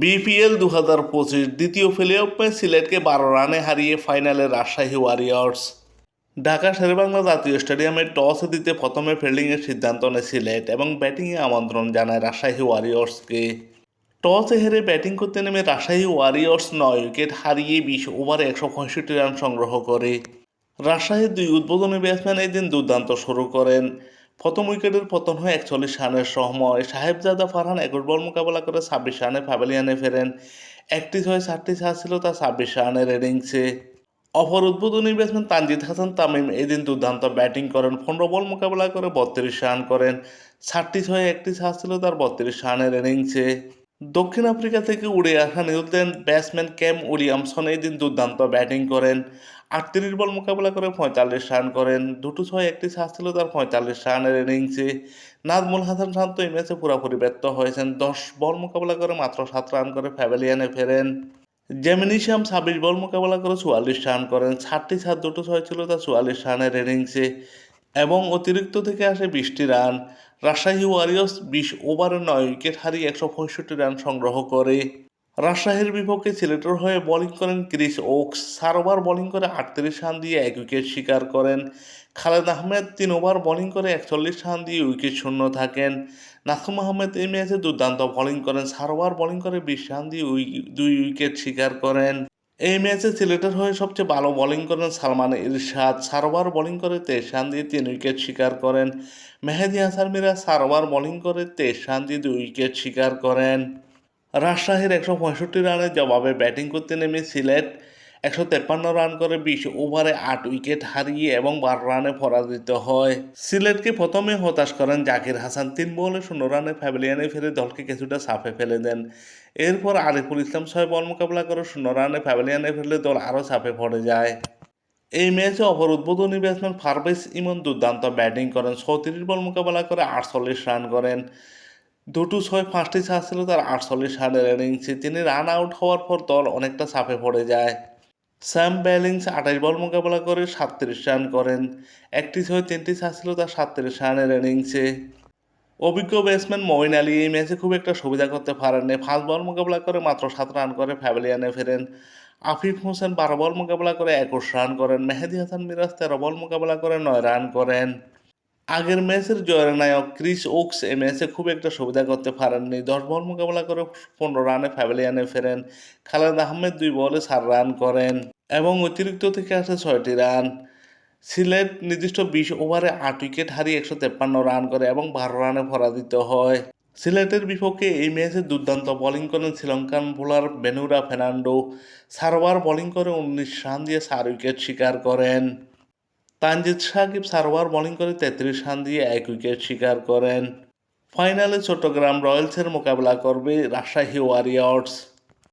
BPL দু হাজার পঁচিশ দ্বিতীয় প্লে অফে সিলেটকে বারো রানে হারিয়ে ফাইনালে রাজশাহী ওয়ারিয়র্স। ঢাকা শেরবাংলা জাতীয় স্টেডিয়ামে টস দিতে প্রথমে ফিল্ডিংয়ের সিদ্ধান্ত নেয় সিলেট এবং ব্যাটিংয়ে আমন্ত্রণ জানায় রাজশাহী ওয়ারিয়র্সকে। টসে হেরে ব্যাটিং করতে নেমে রাজশাহী ওয়ারিয়র্স নয় উইকেট হারিয়ে বিশ ওভারে একশো পঁয়ষট্টি রান সংগ্রহ করে। রাজশাহীর দুই উদ্বোধনী ব্যাটসম্যান এই দিন দুর্দান্ত শুরু করেন। প্রথম উইকেটের পতন হয় একচল্লিশ রানের সময় সাহেবজাদা ফারহান একুশ বল মোকাবেলা করে ছাব্বিশ রানে প্যাভিলিয়ানে ফেরেন। একটি ছয় চারটি ছাড় ছিল তা ছাব্বিশ রানের ইনিংসে অপর উদ্বোধনী ব্যাটসম্যান তানজিদ হাসান তামিম এদিন দুর্দান্ত ব্যাটিং করেন। পনেরো বল মোকাবেলা করে বত্রিশ রান করেন। ষাটটি ছয় একটি ছাড় ছিল তার বত্রিশ রানের ইনিংসে দক্ষিণ আফ্রিকা থেকে উড়ে আসা নিউজিল্যান্ড ব্যাটসম্যান ক্যাম উইলিয়ামসন দিন দুর্দান্ত ব্যাটিং করেন। আটত্রিশ বল মোকাবেলা করে পঁয়তাল্লিশ রান করেন। দুটো ছয়, একটি শ্বাস ছিল তার পঁয়তাল্লিশ রানের ইনিংসে। নাজমুল হাসান শান্ত এই ম্যাচে পুরোপুরি ব্যর্থ হয়েছেন। দশ বল মোকাবেলা করে মাত্র সাত রান করে প্যাভিলিয়ানে ফেরেন। জেমিনিশিয়াম ছাব্বিশ বল মোকাবেলা করে চুয়াল্লিশ রান করেন। ষাটটি সাত, দুটো ছয় ছিল তার চুয়াল্লিশ রানের ইনিংসে। এবং অতিরিক্ত থেকে আসে বিশটি রান। রাজশাহী ওয়ারিয়র্স বিশ ওভারে নয় উইকেট হারিয়ে একশো পঁয়ষট্টি রান সংগ্রহ করে। রাজশাহীর বিপক্ষে সিলেটের হয়ে বোলিং করেন ক্রিস ওক্স। চার ওভার বোলিং করে আটত্রিশ রান দিয়ে এক উইকেট শিকার করেন। খালেদ আহমেদ তিন ওভার বোলিং করে একচল্লিশ রান দিয়ে উইকেট শূন্য থাকেন। নাসুম আহমেদ এই ম্যাচে দুর্দান্ত বোলিং করেন। চার ওভার বোলিং করে বিশ রান দিয়ে দুই উইকেট শিকার করেন। এই ম্যাচে সিলেটের হয়ে সবচেয়ে ভালো বোলিং করেন সালমান ইরশাদ। সারোবার বলিং করে তেইশ দিয়ে তিন উইকেট শিকার করেন। মেহেদি হাসান মিরা সারোবার বলিং করে তেইশ দিয়ে দুই উইকেট শিকার করেন। রাজশাহীর একশো পঁয়ষট্টি রানের জবাবে ব্যাটিং করতে নেমে সিলেট। একশো তেপ্পান্ন রান করে বিশ ওভারে আট উইকেট হারিয়ে এবং বারো রানে পরাজিত হয়। সিলেটকে প্রথমে হতাশ করেন জাকির হাসান, তিন বলে শূন্য রানে প্যাভিলিয়ানে ফিরে দলকে কিছুটা সাফে ফেলে দেন। এরপর আরিফুল ইসলাম ছয় বল মোকাবেলা করে শূন্য রানে প্যাভিলিয়ানে ফেলে দল আরও চাপে পড়ে যায়। এই ম্যাচে অপর উদ্বোধনী ব্যাটসম্যান ফারবেস ইমন দুর্দান্ত ব্যাটিং করেন ছত্রিশ বল মোকাবেলা করে আটচল্লিশ রান করেন। দুটো ছয় পাঁচটি চার ছিল তার আটচল্লিশ রানের ইনিংসে। তিনি রান আউট হওয়ার পর দল অনেকটা চাপে পড়ে যায়। স্যাম ব্যালিংস আঠাশ বল মোকাবেলা করে সাতত্রিশ রান করেন। একটি ছয়, তিনটি আসছিল তার সাতত্রিশ রানের ইনিংসে। অভিজ্ঞ ব্যাটসম্যান মঈন আলী এই ম্যাচে খুব একটা সুবিধা করতে পারেননি। ফার্স্ট বল মোকাবেলা করে মাত্র সাত রান করে ফ্যাভেলিয়ানে ফেরেন। আফিফ হোসেন বারো বল মোকাবেলা করে একুশ রান করেন। মেহেদি হাসান মিরাজ তেরো বল মোকাবেলা করে নয় রান করেন। আগের ম্যাচের জয়ের নায়ক ক্রিস ওক্স এই ম্যাচে খুব একটা সুবিধা করতে পারেননি। দশ বল মোকাবেলা করে পনেরো রানে প্যাভিলিয়ানে ফেরেন। খালেদ আহমেদ দুই বলে চার রান করেন এবং অতিরিক্ত থেকে আসে ছয়টি রান। সিলেট নির্দিষ্ট বিশ ওভারে আট উইকেট হারিয়ে একশো তেপ্পান্ন রান করে এবং বারো রানে পরাজিত হয়। সিলেটের বিপক্ষে এই ম্যাচে দুর্দান্ত বোলিং করেন Sri Lankan bowler Benura Fernando. Over bowling করে উনিশ রান দিয়ে চার উইকেট শিকার করেন। তানজিদ সাকিব সারোয়ার বোলিং করে তেত্রিশ রান দিয়ে এক উইকেট শিকার করেন। ফাইনালে চট্টগ্রাম রয়্যালসের মোকাবেলা করবে রাজশাহী ওয়ারিয়র্স